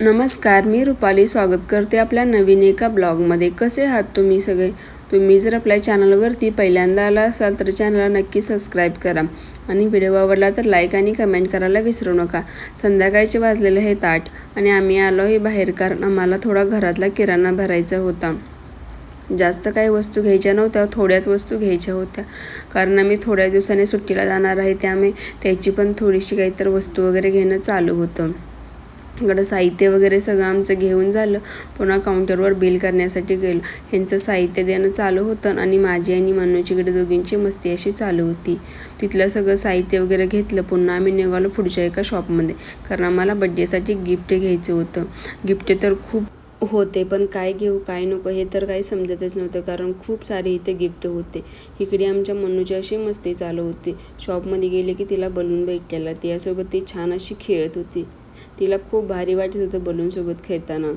नमस्कार मी रुपाली स्वागत करते आपल्या नवीन एका ब्लॉगमध्ये. कसे आहात तुम्ही सगळे? तुम्ही जर आपल्या चॅनलवरती पहिल्यांदा आला असाल तर चॅनलला नक्की सबस्क्राईब करा आणि व्हिडिओ आवडला तर लाईक आणि कमेंट करायला विसरू नका. संध्याकाळचे वाजलेले हे ताट आणि आम्ही आलो आहे बाहेर कारण आम्हाला थोडा घरातला किराणा भरायचा होता. जास्त काही वस्तू घ्यायच्या नव्हत्या थोड्याच वस्तू घ्यायच्या होत्या. कारण आम्ही थोड्या दिवसांनी सुट्टीला जाणार आहे त्यामुळे त्याची पण थोडीशी काहीतरी वस्तू वगैरे घेणं चालू होतं. इकडं साहित्य वगैरे सगळं आमचं घेऊन झालं. पुन्हा काउंटरवर बिल करण्यासाठी गेलो. ह्यांचं साहित्य देणं चालू होतं आणि माझी आणि मनूची इकडे दोघींची मस्ती अशी चालू होती. तिथलं सगळं साहित्य वगैरे घेतलं. पुन्हा आम्ही निघालो पुढच्या एका शॉपमध्ये कारण आम्हाला बड्डेसाठी गिफ्ट घ्यायचं होतं. गिफ्ट तर खूप होते पण काय घेऊ काय नको हे तर काही समजतच नव्हतं. कारण खूप सारे इथे गिफ्ट होते. इकडे आमच्या मनूची अशी मस्ती चालू होती. शॉपमध्ये गेले की तिला बलून भेटलेला. तिच्यासोबत ती छान अशी खेळत होती. तिला खूप भारी वाटत होतं बलूनसोबत खेळताना.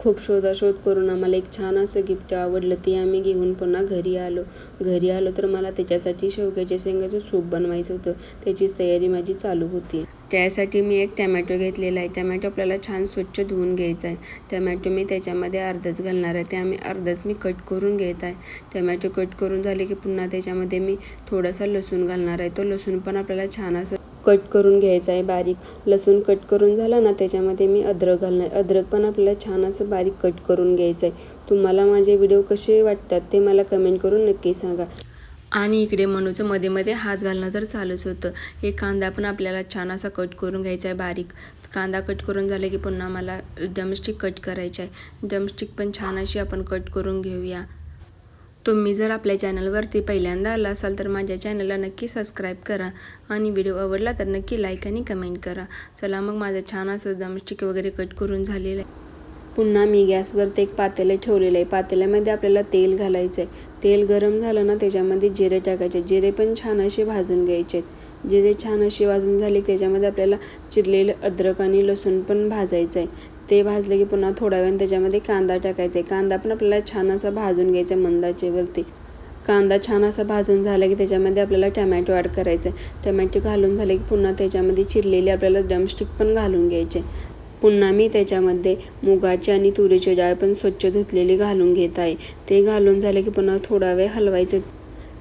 खूप शोधाशोध करून आम्हाला एक छान असं गिफ्ट आवडलं. ते आम्ही घेऊन पुन्हा घरी आलो. घरी आलो तर मला त्याच्यासाठी शेवग्याच्या शेंगाचं सूप बनवायचं होतं. त्याचीच तयारी माझी चालू होती. त्यासाठी मी एक टॅमॅटो घेतलेला आहे. टॅमॅटो आपल्याला छान स्वच्छ धुवून घ्यायचा आहे. टॅमॅटो मी त्याच्यामध्ये अर्धच घालणार आहे. ते आम्ही अर्धच मी कट करून घेत आहे. टॅमॅटो कट करून झाले की पुन्हा त्याच्यामध्ये मी थोडासा लसूण घालणार आहे. तो लसूण पण आपल्याला छान असं कट करून घ्यायचा आहे बारीक. लसूण कट करून झाला ना त्याच्यामध्ये मी अद्रक घालणार अद्रक पण आपल्याला छान असं बारीक कट करून घ्यायचं आहे. तुम्हाला माझे व्हिडिओ कसे वाटतात ते मला कमेंट करून नक्की सांगा. आणि इकडे मनूचं मध्ये मध्ये हात घालणं तर चालूच होतं. हे कांदा पण आपल्याला छान असा कट करून घ्यायचा आहे बारीक. कांदा कट करून झाले की पुन्हा मला डमस्टिक कट करायचं आहे. डमस्टिक पण छान अशी आपण कट करून घेऊया. तुम्ही जर आपल्या चॅनलवरती पहिल्यांदा आला असाल तर माझ्या चॅनलला नक्की सबस्क्राईब करा आणि व्हिडिओ आवडला तर नक्की लाईक आणि कमेंट करा. चला मग माझं छान असं दमस्टिक वगैरे कट करून झालेलं आहे. पुन्हा मी गॅसवरती एक पातेलं ठेवलेलं आहे. पातेल्यामध्ये आपल्याला तेल घालायचं आहे तेल गरम झालं ना त्याच्यामध्ये जिरे टाकायचे. जिरे पण छान असे भाजून घ्यायचे आहेत. जिरे छान असे भाजून झाले त्याच्यामध्ये आपल्याला चिरलेलं अद्रक आणि लसूण पण भाजायचं आहे ते भाजले की पुन्हा थोड्या वेळाने त्याच्यामध्ये कांदा टाकायचा. आहे कांदा पण आपल्याला छान असा भाजून घ्यायचा आहे मंदाचेवरती कांदा छान असा भाजून झाला की त्याच्यामध्ये आपल्याला टमॅटो ॲड करायचं आहे टमॅटो घालून झाले की पुन्हा त्याच्यामध्ये चिरलेले आपल्याला डमस्टिक पण घालून घ्यायचे. पुन्हा मी त्याच्यामध्ये मुगाची आणि तुरीची डाळ पण स्वच्छ धुतलेली घालून घेत आहे. ते घालून झाले की पुन्हा थोडा वेळ हलवायचं.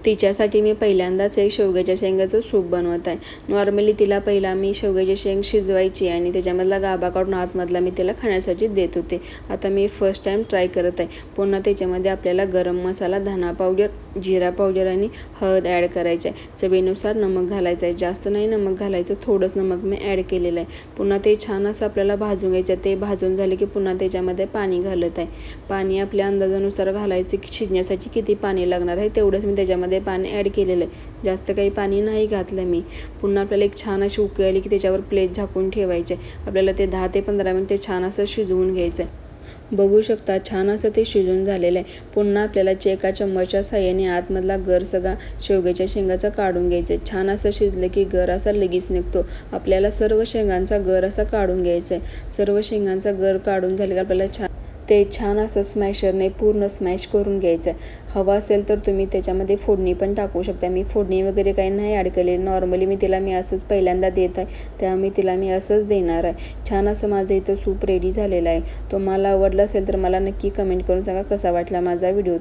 तिच्यासाठी मी पहिल्यांदाच एक शेवग्याच्या शेंगाचं सूप बनवत आहे. नॉर्मली तिला पहिला मी शेवग्याची शेंग शिजवायची आणि त्याच्यामधला गाभा काढून आतमधला मी तिला खाण्यासाठी देत होते. आता मी फर्स्ट टाईम ट्राय करत आहे. पुन्हा त्याच्यामध्ये आपल्याला गरम मसाला धना पावडर जिरा पावडर आणि हळद ॲड करायचं आहे. चवीनुसार नमक घालायचं आहे. जास्त नाही नमक घालायचं थोडंच नमक मी ॲड केलेलं आहे. पुन्हा ते छान असं आपल्याला भाजून घ्यायचं ते भाजून झाले की पुन्हा त्याच्यामध्ये पाणी घालत आहे. पाणी आपल्या अंदाजानुसार घालायचं की शिजण्यासाठी किती पाणी लागणार आहे तेवढंच मी त्याच्यामध्ये मध्ये पाणी ॲड केलेलं आहे. जास्त काही पाणी नाही घातलं मी. पुन्हा आपल्याला एक छान अशी उकळी आली की त्याच्यावर प्लेट झाकून ठेवायचे. आपल्याला ते दहा ते पंधरा मिनटे छान असं शिजवून घ्यायचं आहे बघू शकता छान असं ते शिजून झालेलं आहे. पुन्हा आपल्याला एका चम्मचच्या साह्याने आतमधला गर सगळा शेवग्याच्या शेंगाचा काढून घ्यायचा आहे छान असं शिजलं की गर असा लगेच निघतो. आपल्याला सर्व शेंगांचा गर असा काढून घ्यायचा आहे सर्व शेंगांचा गर काढून झाले की आपल्याला छान ते छान असं स्मॅशरने पूर्ण स्मॅश करून घ्यायचं. आहे हवा असेल तर तुम्ही त्याच्यामध्ये फोडणी पण टाकू शकता. मी फोडणी वगैरे काही नाही अडकले नॉर्मली मी तिला मी असंच पहिल्यांदा देत आहे. त्यामुळे तिला मी असंच देणार आहे. छान असं माझं इथं सूप रेडी झालेलं आहे. तो मला आवडलं असेल तर मला नक्की कमेंट करून सांगा कसा वाटला माझा व्हिडिओ